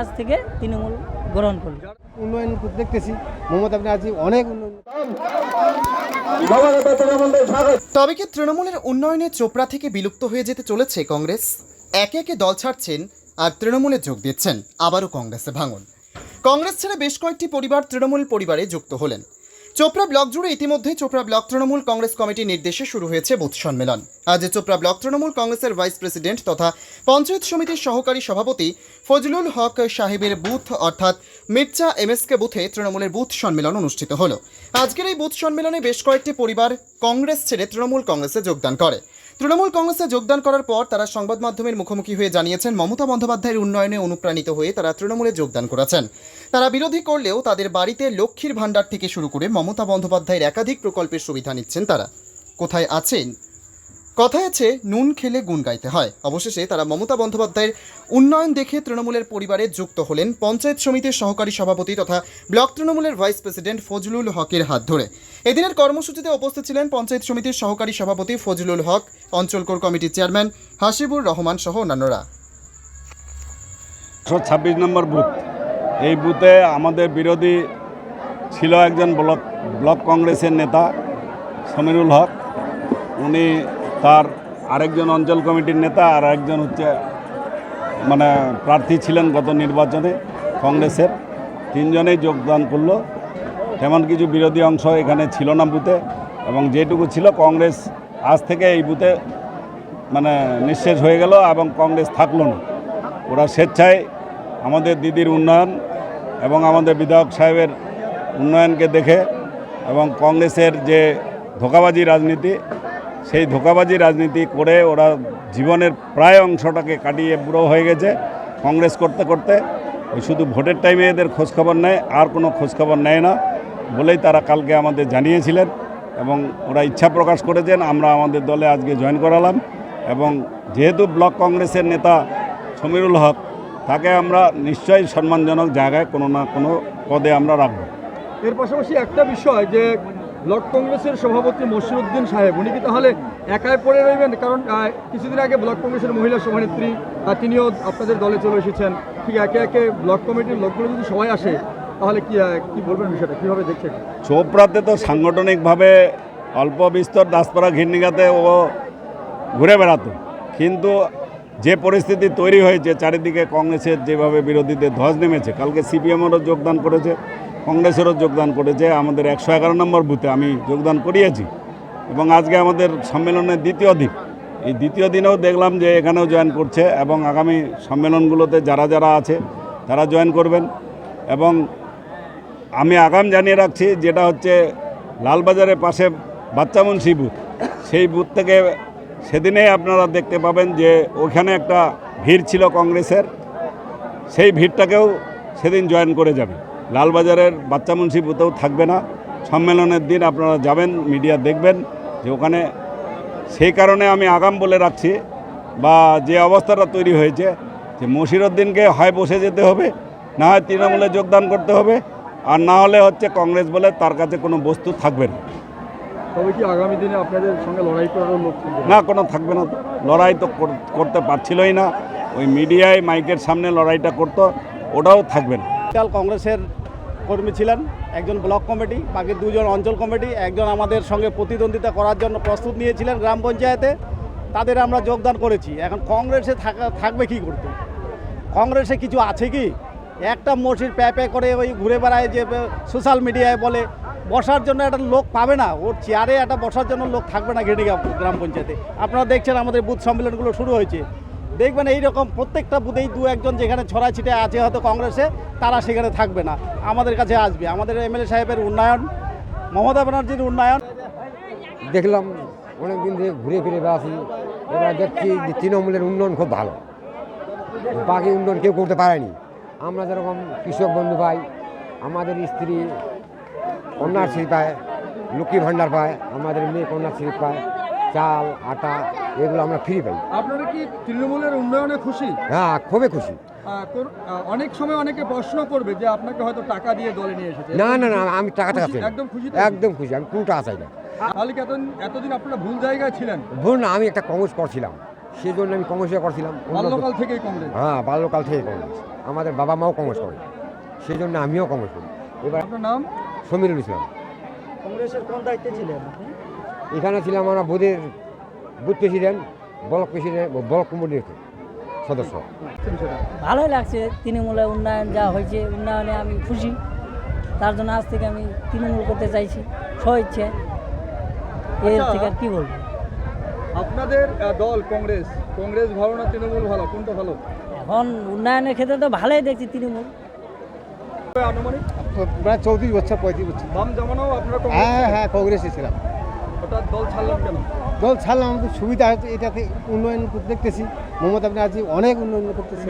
আজ থেকে তৃণমূল গ্রহণ করল। উন্নয়ন দেখতেছি। মমতা ব্যানার্জি অনেক উন্নয়ন তবে কি তৃণমূলের উন্নয়নে চোপড়া থেকে বিলুপ্ত হয়ে যেতে চলেছে কংগ্রেস? একে একে দল ছাড়ছেন আর তৃণমূলে যোগ দিচ্ছেন আবারও কংগ্রেসে ভাঙন। কংগ্রেস ছেড়ে বেশ কয়েকটি পরিবার তৃণমূল পরিবারে যুক্ত হলেন। চোপড়া ব্লক জুড়ে ইতিমধ্যে চোপড়া ব্লক তৃণমূল কংগ্রেস কমিটির নির্দেশে শুরু হয়েছে বুথ সম্মেলন। আজ চোপড়া ব্লক তৃণমূল কংগ্রেসের ভাইস প্রেসিডেন্ট তথা পঞ্চায়েত সমিতির সহকারী সভাপতি ফজলুল হক সাহেবের বুথ অর্থাৎ মির্চা এমএসকে বুথে তৃণমূলের বুথ সম্মেলন অনুষ্ঠিত হলো। আজকের এই বুথ সম্মেলনে বেশ কয়েকটি পরিবার কংগ্রেস ছেড়ে তৃণমূল কংগ্রেসে যোগদান করে। তৃণমূল কংগ্রেসে যোগদান করার পর তারা সংবাদ মাধ্যমের মুখোমুখি হয়ে জানিয়েছেন, মমতা বন্দ্যোপাধ্যায়ের উন্নয়নে অনুপ্রাণিত হয়ে তারা তৃণমূলে যোগদান করেছেন। তারা বিরোধী করলেও তাদের বাড়িতে লক্ষ্মীর ভাণ্ডার থেকে শুরু করে মমতা বন্দ্যোপাধ্যায়ের একাধিক প্রকল্পের সুবিধা নিচ্ছেন তারা। কোথায় আছেন? কথায় আছে, নুন খেলে গুণ গাইতে হয়। অবশেষে তারা মমতা বন্দ্যোপাধ্যায়ের উন্নয়ন দেখে তৃণমূলের পরিবারে যুক্ত হলেন পঞ্চায়েত সমিতির সহকারী সভাপতি তথা ব্লক তৃণমূলের ভাইস প্রেসিডেন্ট ফজলুল হকের হাত ধরে। এদিনের কর্মসূচিতে উপস্থিত ছিলেন পঞ্চায়েত সমিতির সহকারী সভাপতি ফজলুল হক, অঞ্চল কোর কমিটির চেয়ারম্যান হাসিবুর রহমান সহ অন্যান্যরা। ছাব্বিশ নম্বর বুথ। এই বুথে আমাদের বিরোধী ছিল একজন ব্লক ব্লক কংগ্রেসের নেতা, সমীরুল হক। উনি তার আরেকজন অঞ্চল কমিটির নেতা আর একজন হচ্ছে মানে প্রার্থী ছিলেন গত নির্বাচনে কংগ্রেসের। তিনজনেই যোগদান করল। তেমন কিছু বিরোধী অংশ এখানে ছিল না বুথে এবং যেটুকু ছিল কংগ্রেস আজ থেকে এই বুথে মানে নিঃশেষ হয়ে গেল এবং কংগ্রেস থাকল না। ওরা স্বেচ্ছায় আমাদের দিদির উন্নয়ন এবং আমাদের বিধায়ক সাহেবের উন্নয়নকে দেখে এবং কংগ্রেসের যে ধোকাবাজি রাজনীতি, সেই ধোকাবাজি রাজনীতি করে ওরা জীবনের প্রায় অংশটাকে কাটিয়ে বুড়ো হয়ে গেছে কংগ্রেস করতে করতে। ওই শুধু ভোটের টাইমে এদের খোঁজখবর নেয়, আর কোনো খোঁজখবর নেয় না বলেই তারা কালকে আমাদের জানিয়েছিলেন এবং ওরা ইচ্ছা প্রকাশ করেছেন, আমরা আমাদের দলে আজকে জয়েন করালাম এবং যেহেতু ব্লক কংগ্রেসের নেতা সমীরুল হক তাকে আমরা নিশ্চয়ই সম্মানজনক জায়গায় কোনো না কোনো পদে আমরা রাখব। এর পাশাপাশি একটা বিষয় যে ব্লক কংগ্রেসের সভাপতি মসিরুদ্দিন সাহেব উনি কি তাহলে একাই পড়ে রইবেন? কারণ কিছুদিন আগে ব্লক কংগ্রেসের মহিলা সভানেত্রী তিনিও আপনাদের দলে চলে এসেছেন। ঠিক একে একে ব্লক কমিটির লোকগুলো যদি সবাই আসে তাহলে কি কি বলবেন বিষয়টা? কীভাবে দেখছেন? চোপড়াতে তো সাংগঠনিকভাবে অল্প বিস্তর দাসপাড়া ঘিরনিগাতে ও ঘুরে বেড়াতো। কিন্তু যে পরিস্থিতি তৈরি হয়েছে, চারিদিকে কংগ্রেসের যেভাবে বিরোধীদের ধস নেমেছে, কালকে সিপিএমেরও যোগদান করেছে, কংগ্রেসেরও যোগদান করেছে, আমাদের একশো এগারো নম্বর বুথে আমি যোগদান করিয়েছি। এবং আজকে আমাদের সম্মেলনের দ্বিতীয় দিন। এই দ্বিতীয় দিনেও দেখলাম যে এখানেও জয়েন করছে এবং আগামী সম্মেলনগুলোতে যারা যারা আছে, তারা জয়েন করবেন। এবং আমি আগাম জানিয়ে রাখছি, যেটা হচ্ছে লালবাজারের পাশে বাচ্চামুন্সি বুথ, সেই বুথ থেকে সেদিনেই আপনারা দেখতে পাবেন যে ওখানে একটা ভিড় ছিল কংগ্রেসের। সেই ভিড়টাকেও সেদিন জয়েন করে যাবে। লালবাজারের বাচ্চামুন্সি বুথেও থাকবে না। সম্মেলনের দিন আপনারা যাবেন, মিডিয়া দেখবেন যে ওখানে সেই কারণে আমি আগাম বলে রাখছি বা যে অবস্থাটা তৈরি হয়েছে যে মশিরুদ্দিনকে হয় বসে যেতে হবে, না হয় তৃণমূলে যোগদান করতে হবে, আর না হলে হচ্ছে কংগ্রেস বলে তার কাছে কোনো বস্তু থাকবে না। তবে কি আগামী দিনে আপনাদের সঙ্গে লড়াই করারও লোক না কোনো থাকবে না লড়াই তো কর- করতে পারছিলই না। ওই মিডিয়ায় মাইকের সামনে লড়াইটা করতো ওটাও থাকবে না। কংগ্রেসের কর্মী ছিলেন একজন ব্লক কমিটি বাকি দুজন অঞ্চল কমিটি একজন আমাদের সঙ্গে প্রতিদ্বন্দ্বিতা করার জন্য প্রস্তুত নিয়েছিলেন গ্রাম পঞ্চায়েতে। তাদের আমরা যোগদান করেছি। এখন কংগ্রেসে থাকা থাকবে কি করতে? কংগ্রেসে কিছু আছে কি? একটা মসির প্যা প্যা করে ওই ঘুরে বেড়ায় যে সোশ্যাল মিডিয়ায় বলে বসার জন্য একটা লোক পাবে না। ওর চেয়ারে একটা বসার জন্য লোক থাকবে না ঘেটে গ্রাম পঞ্চায়েতে। আপনারা দেখছেন আমাদের বুথ সম্মেলনগুলো শুরু হয়েছে। দেখবেন এই রকম প্রত্যেকটা বুথেই দু একজন যেখানে ছড়া ছিটে আছে হয়তো কংগ্রেসে, তারা সেখানে থাকবে না। আমাদের কাছে আসবে। আমাদের এমএলএ সাহেবের উন্নয়ন, মমতা ব্যানার্জির উন্নয়ন। দেখলাম অনেক দিন ধরে ঘুরে ফিরে বেড়াচ্ছি এবার দেখছি যে তৃণমূলের উন্নয়ন খুব ভালো। বাকি উন্নয়ন কেউ করতে পারেনি। আমরা যেরকম কৃষক বন্ধু ভাই, আমাদের স্ত্রী কন্যাশ্রী পায় লক্ষ্মী ভাণ্ডার পায় আমাদের মেয়ে কন্যাশ্রী পায় চাল আটা এগুলো আমরা ফ্রি পাই। আপনারা কি তৃণমূলের উন্নয়নে খুশি? হ্যাঁ খুবই খুশি। অনেক সময় অনেকে প্রশ্ন করবে যে আপনাকে হয়তো টাকা দিয়ে দলে নিয়ে এসেছে। না না না আমি টাকা টাকা। একদম খুশি একদম খুশি আমি কোনো টাকা চাই না তাহলে এতদিন এতদিন আপনারা ভুল জায়গায় ছিলেন? ভুল না আমি একটা কংগ্রেস করছিলাম। সেই জন্য আমি কংগ্রেসে করছিলাম। বাল্যকাল থেকেই কংগ্রেস? হ্যাঁ বাল্যকাল থেকেই কংগ্রেস। আমাদের বাবা মাও কংগ্রেস করে। সেই জন্য আমিও কংগ্রেস করি। এবার আপনার নাম? সমীরুল ইসলাম। কংগ্রেসের কোন দায়িত্বে ছিলেন এখানে ছিলাম আমরা বুধের booth president block president block কমিটির সদস্য। ভালোই লাগছে তৃণমূলের উন্নয়ন যা হয়েছে উন্নয়নে আমি খুশি। তার জন্য আজ থেকে আমি তৃণমূল করতে চাইছি। স্বইচ্ছে এর আচ্ছা। থেকে আর কি বলব? আপনাদের দল কংগ্রেস কংগ্রেস ভালো না তৃণমূল ভালো? কোনটা ভালো? এখন উন্নয়নের ক্ষেত্রে তো ভালোই দেখছি তৃণমূল। আনুমানিক? প্রায় চৌত্রিশ বছর পঁয়ত্রিশ বছর। বাম জামানাও আপনারা হ্যাঁ হ্যাঁ কংগ্রেসে ছিলাম। হঠাৎ দল ছাড়লাম কেন? দল ছাড়লাম আমাদের সুবিধা হচ্ছে এটাতে উন্নয়ন দেখতেছি। মমতা ব্যানার্জি অনেক উন্নয়ন করতেছে।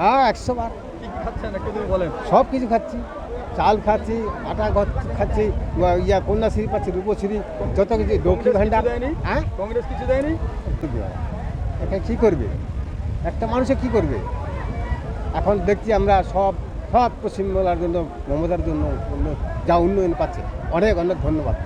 হ্যাঁ একশো বার। সব কিছু খাচ্ছি। চাল খাচ্ছি আটা খাচ্ছি ইয়া কন্যাশ্রী পাচ্ছি রূপশ্রী যত কিছু লক্ষ্মী ভাণ্ডার দেয়নি? হ্যাঁ? কংগ্রেস কিছু দেয়নি? এটা কী করবে? একটা মানুষে কি করবে? এখন দেখছি আমরা সব সব পশ্চিমবাংলার জন্য মমতার জন্য যা উন্নয়ন পাচ্ছে। অনেক অনেক ধন্যবাদ।